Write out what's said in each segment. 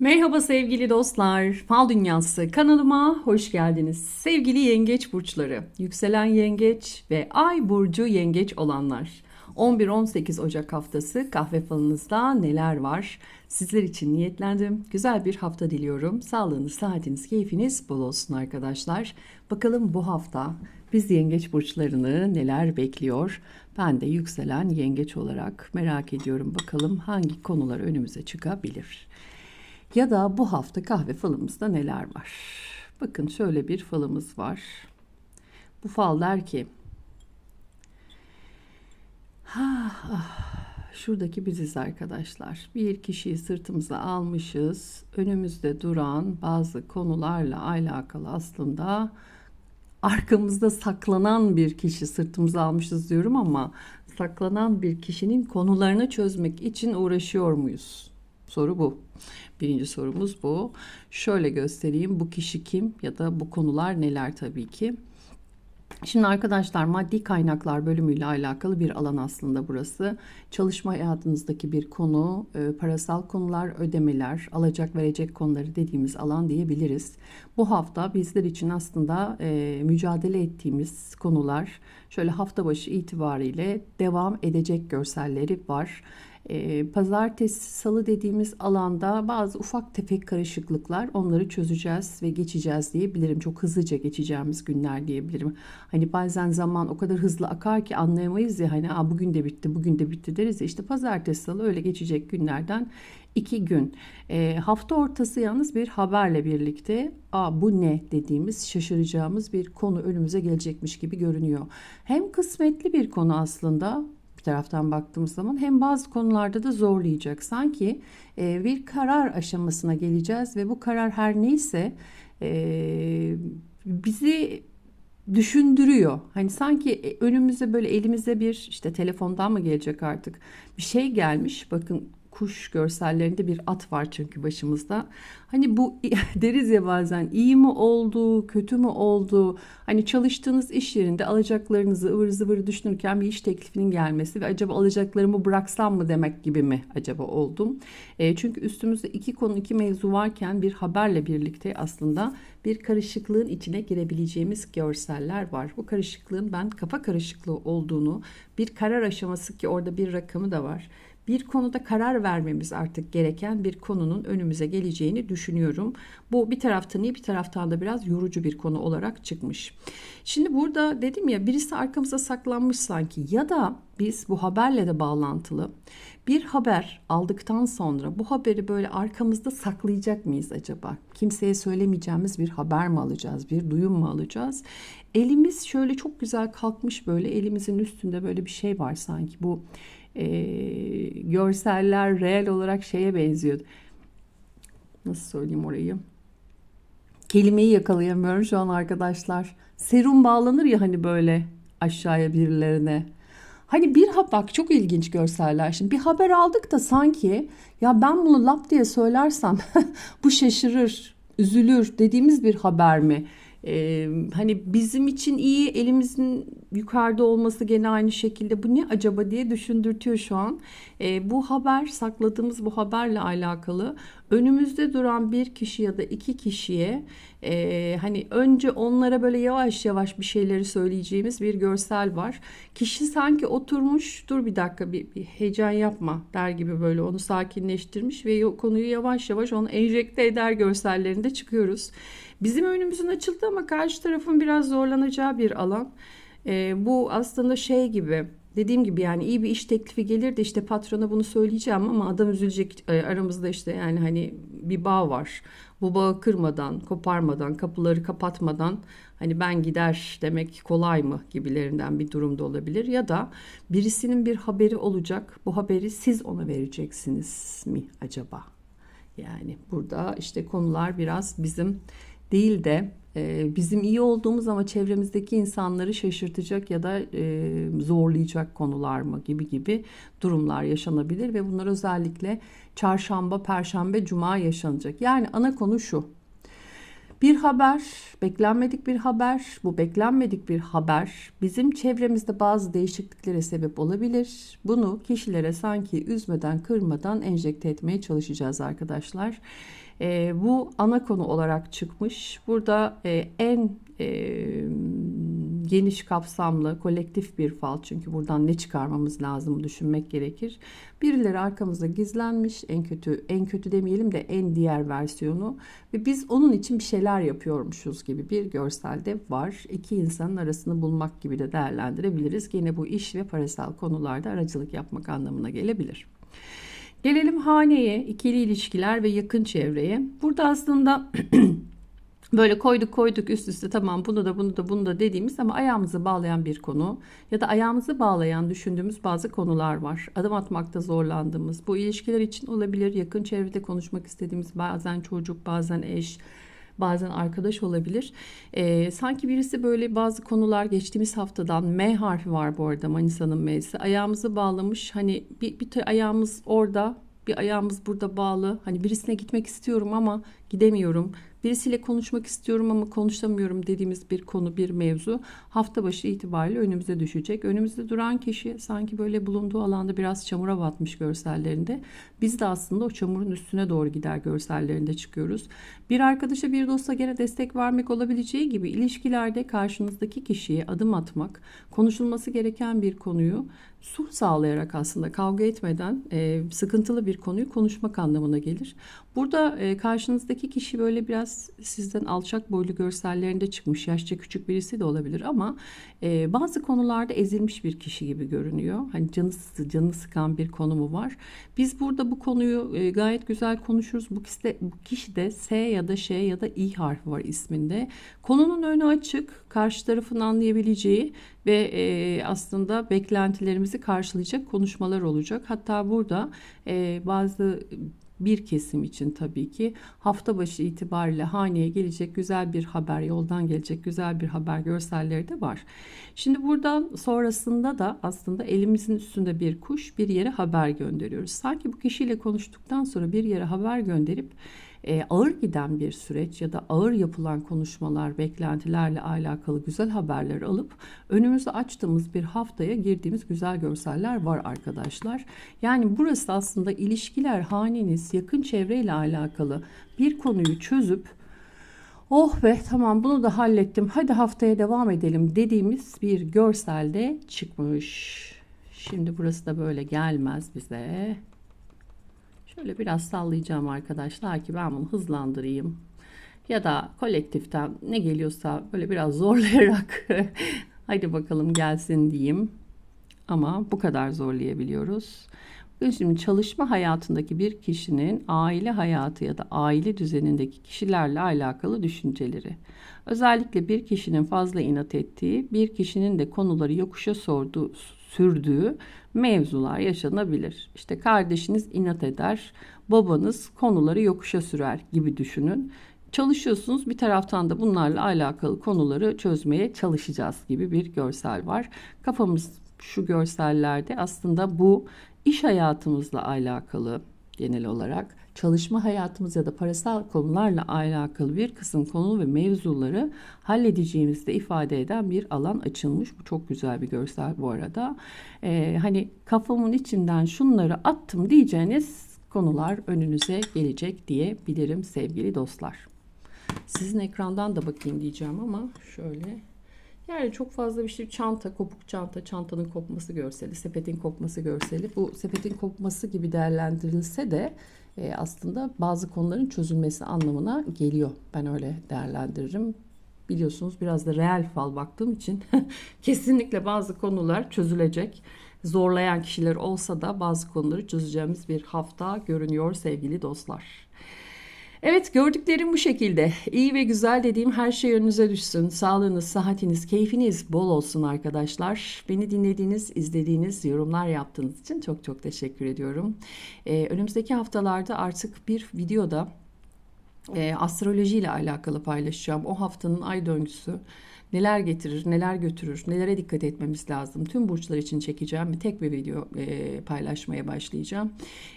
Merhaba sevgili dostlar. Fal Dünyası kanalıma hoş geldiniz. Sevgili yengeç burçları, yükselen yengeç ve ay burcu yengeç olanlar. 11-18 Ocak haftası kahve falınızda neler var? Sizler için niyetlendim. Güzel bir hafta diliyorum. Sağlığınız, saatiniz, keyfiniz bol olsun arkadaşlar. Bakalım bu hafta biz yengeç burçlarını neler bekliyor? Ben de yükselen yengeç olarak merak ediyorum. Bakalım hangi konular önümüze çıkabilir? Ya da bu hafta kahve falımızda neler var? Bakın şöyle bir falımız var. Bu fal der ki ha, ah, şuradaki biziz arkadaşlar. Bir kişiyi sırtımıza almışız. Önümüzde duran bazı konularla alakalı aslında arkamızda saklanan bir kişi sırtımıza almışız diyorum ama saklanan bir kişinin konularını çözmek için uğraşıyor muyuz? Soru bu. Birinci sorumuz bu. Şöyle göstereyim. Bu kişi kim ya da bu konular neler tabii ki. Şimdi arkadaşlar maddi kaynaklar bölümüyle alakalı bir alan aslında burası. Çalışma hayatınızdaki bir konu, e, parasal konular, ödemeler, alacak verecek konuları dediğimiz alan diyebiliriz. Bu hafta bizler için aslında e, mücadele ettiğimiz konular şöyle hafta başı itibariyle devam edecek görselleri var. Pazartesi, salı dediğimiz alanda bazı ufak tefek karışıklıklar onları çözeceğiz ve geçeceğiz diyebilirim. Çok hızlıca geçeceğimiz günler diyebilirim. Hani bazen zaman o kadar hızlı akar ki anlayamayız ya hani Aa, bugün de bitti, bugün de bitti deriz ya işte pazartesi, salı öyle geçecek günlerden iki gün. E, hafta ortası yalnız bir haberle birlikte Aa, bu ne dediğimiz şaşıracağımız bir konu önümüze gelecekmiş gibi görünüyor. Hem kısmetli bir konu aslında taraftan baktığımız zaman hem bazı konularda da zorlayacak. Sanki e, bir karar aşamasına geleceğiz ve bu karar her neyse e, bizi düşündürüyor. Hani sanki önümüze böyle elimize bir işte telefondan mı gelecek artık bir şey gelmiş. Bakın kuş görsellerinde bir at var çünkü başımızda. Hani bu deriz ya bazen iyi mi oldu, kötü mü oldu? Hani çalıştığınız iş yerinde alacaklarınızı ıvır zıvır düşünürken bir iş teklifinin gelmesi ve acaba alacaklarımı bıraksam mı demek gibi mi acaba oldum? E, çünkü üstümüzde iki konu iki mevzu varken bir haberle birlikte aslında bir karışıklığın içine girebileceğimiz görseller var. Bu karışıklığın ben kafa karışıklığı olduğunu, bir karar aşaması ki orada bir rakamı da var bir konuda karar vermemiz artık gereken bir konunun önümüze geleceğini düşünüyorum. Bu bir taraftan iyi bir taraftan da biraz yorucu bir konu olarak çıkmış. Şimdi burada dedim ya birisi arkamıza saklanmış sanki ya da biz bu haberle de bağlantılı bir haber aldıktan sonra bu haberi böyle arkamızda saklayacak mıyız acaba? Kimseye söylemeyeceğimiz bir haber mi alacağız? Bir duyum mu alacağız? Elimiz şöyle çok güzel kalkmış böyle elimizin üstünde böyle bir şey var sanki bu e, görseller reel olarak şeye benziyor. Nasıl söyleyeyim orayı? Kelimeyi yakalayamıyorum şu an arkadaşlar. Serum bağlanır ya hani böyle aşağıya birilerine. Hani bir bak çok ilginç görseller. Şimdi bir haber aldık da sanki ya ben bunu lap diye söylersem bu şaşırır, üzülür dediğimiz bir haber mi? Ee, hani bizim için iyi elimizin yukarıda olması gene aynı şekilde bu ne acaba diye düşündürtüyor şu an. Ee, bu haber sakladığımız bu haberle alakalı önümüzde duran bir kişi ya da iki kişiye e, hani önce onlara böyle yavaş yavaş bir şeyleri söyleyeceğimiz bir görsel var. Kişi sanki oturmuş dur bir dakika bir, bir heyecan yapma der gibi böyle onu sakinleştirmiş ve konuyu yavaş yavaş onu enjekte eder görsellerinde çıkıyoruz. Bizim önümüzün açıldı ama karşı tarafın biraz zorlanacağı bir alan. E, bu aslında şey gibi dediğim gibi yani iyi bir iş teklifi gelir de işte patrona bunu söyleyeceğim ama adam üzülecek e, aramızda işte yani hani bir bağ var. Bu bağı kırmadan, koparmadan, kapıları kapatmadan hani ben gider demek kolay mı gibilerinden bir durumda olabilir. Ya da birisinin bir haberi olacak. Bu haberi siz ona vereceksiniz mi acaba? Yani burada işte konular biraz bizim değil de e, bizim iyi olduğumuz ama çevremizdeki insanları şaşırtacak ya da e, zorlayacak konular mı gibi gibi durumlar yaşanabilir ve bunlar özellikle çarşamba, perşembe, cuma yaşanacak. Yani ana konu şu. Bir haber, beklenmedik bir haber. Bu beklenmedik bir haber bizim çevremizde bazı değişikliklere sebep olabilir. Bunu kişilere sanki üzmeden, kırmadan enjekte etmeye çalışacağız arkadaşlar. E, bu ana konu olarak çıkmış. Burada e, en e, geniş kapsamlı kolektif bir fal çünkü buradan ne çıkarmamız lazım düşünmek gerekir. Birileri arkamızda gizlenmiş en kötü en kötü demeyelim de en diğer versiyonu ve biz onun için bir şeyler yapıyormuşuz gibi bir görselde var. İki insanın arasını bulmak gibi de değerlendirebiliriz. Gene bu iş ve parasal konularda aracılık yapmak anlamına gelebilir. Gelelim haneye, ikili ilişkiler ve yakın çevreye. Burada aslında böyle koyduk koyduk üst üste tamam bunu da bunu da bunu da dediğimiz ama ayağımızı bağlayan bir konu ya da ayağımızı bağlayan düşündüğümüz bazı konular var. Adım atmakta zorlandığımız bu ilişkiler için olabilir. Yakın çevrede konuşmak istediğimiz bazen çocuk bazen eş bazen arkadaş olabilir. Ee, sanki birisi böyle bazı konular geçtiğimiz haftadan M harfi var bu arada Manisa'nın M'si. Ayağımızı bağlamış hani bir, bir ayağımız orada bir ayağımız burada bağlı. Hani birisine gitmek istiyorum ama gidemiyorum. Birisiyle konuşmak istiyorum ama konuşamıyorum dediğimiz bir konu, bir mevzu hafta başı itibariyle önümüze düşecek. Önümüzde duran kişi sanki böyle bulunduğu alanda biraz çamura batmış görsellerinde. Biz de aslında o çamurun üstüne doğru gider görsellerinde çıkıyoruz. Bir arkadaşa bir dosta gene destek vermek olabileceği gibi ilişkilerde karşınızdaki kişiye adım atmak, konuşulması gereken bir konuyu sulh sağlayarak aslında kavga etmeden e, sıkıntılı bir konuyu konuşmak anlamına gelir. Burada e, karşınızdaki kişi böyle biraz sizden alçak boylu görsellerinde çıkmış, yaşça küçük birisi de olabilir ama e, bazı konularda ezilmiş bir kişi gibi görünüyor. Hani canı, canı sıkan bir konu mu var? Biz burada bu konuyu e, gayet güzel konuşuruz. Bu kişi, de, bu kişi de S ya da Ş ya da İ harfi var isminde. Konunun önü açık, karşı tarafın anlayabileceği ve e, aslında beklentilerimizi karşılayacak konuşmalar olacak. Hatta burada e, bazı bir kesim için tabii ki hafta başı itibariyle haneye gelecek güzel bir haber, yoldan gelecek güzel bir haber görselleri de var. Şimdi buradan sonrasında da aslında elimizin üstünde bir kuş bir yere haber gönderiyoruz. Sanki bu kişiyle konuştuktan sonra bir yere haber gönderip e, ağır giden bir süreç ya da ağır yapılan konuşmalar, beklentilerle alakalı güzel haberler alıp önümüzü açtığımız bir haftaya girdiğimiz güzel görseller var arkadaşlar. Yani burası aslında ilişkiler, haneniz, yakın çevreyle alakalı bir konuyu çözüp Oh be tamam bunu da hallettim. Hadi haftaya devam edelim dediğimiz bir görselde çıkmış. Şimdi burası da böyle gelmez bize. Şöyle biraz sallayacağım arkadaşlar ki ben bunu hızlandırayım. Ya da kolektiften ne geliyorsa böyle biraz zorlayarak hadi bakalım gelsin diyeyim. Ama bu kadar zorlayabiliyoruz. Şimdi çalışma hayatındaki bir kişinin aile hayatı ya da aile düzenindeki kişilerle alakalı düşünceleri. Özellikle bir kişinin fazla inat ettiği, bir kişinin de konuları yokuşa sorduğu, sürdüğü mevzular yaşanabilir. İşte kardeşiniz inat eder, babanız konuları yokuşa sürer gibi düşünün. Çalışıyorsunuz bir taraftan da bunlarla alakalı konuları çözmeye çalışacağız gibi bir görsel var. Kafamız şu görsellerde aslında bu iş hayatımızla alakalı genel olarak çalışma hayatımız ya da parasal konularla alakalı bir kısım konu ve mevzuları halledeceğimizde ifade eden bir alan açılmış. Bu çok güzel bir görsel bu arada. Ee, hani kafamın içinden şunları attım diyeceğiniz konular önünüze gelecek diyebilirim sevgili dostlar. Sizin ekrandan da bakayım diyeceğim ama şöyle yani çok fazla bir şey çanta, kopuk çanta, çantanın kopması görseli, sepetin kopması görseli. Bu sepetin kopması gibi değerlendirilse de e, aslında bazı konuların çözülmesi anlamına geliyor. Ben öyle değerlendiririm. Biliyorsunuz biraz da reel fal baktığım için kesinlikle bazı konular çözülecek. Zorlayan kişiler olsa da bazı konuları çözeceğimiz bir hafta görünüyor sevgili dostlar. Evet gördüklerim bu şekilde. İyi ve güzel dediğim her şey önünüze düşsün. Sağlığınız, sıhhatiniz, keyfiniz bol olsun arkadaşlar. Beni dinlediğiniz, izlediğiniz, yorumlar yaptığınız için çok çok teşekkür ediyorum. Ee, önümüzdeki haftalarda artık bir videoda e, astroloji ile alakalı paylaşacağım. O haftanın ay döngüsü neler getirir, neler götürür, nelere dikkat etmemiz lazım. Tüm burçlar için çekeceğim bir tek bir video e, paylaşmaya başlayacağım.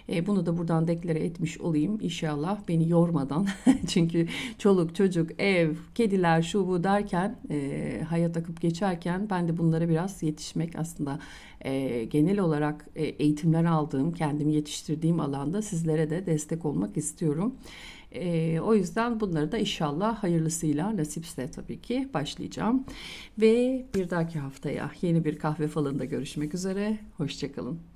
E, bunu da buradan deklare etmiş olayım inşallah beni yormadan. Çünkü çoluk çocuk, ev, kediler, şu bu derken e, hayat akıp geçerken ben de bunlara biraz yetişmek aslında e, genel olarak e, eğitimler aldığım, kendimi yetiştirdiğim alanda sizlere de destek olmak istiyorum. E, o yüzden bunları da inşallah hayırlısıyla nasipse tabii ki başlayacağım. Ve bir dahaki haftaya yeni bir kahve falında görüşmek üzere. Hoşçakalın.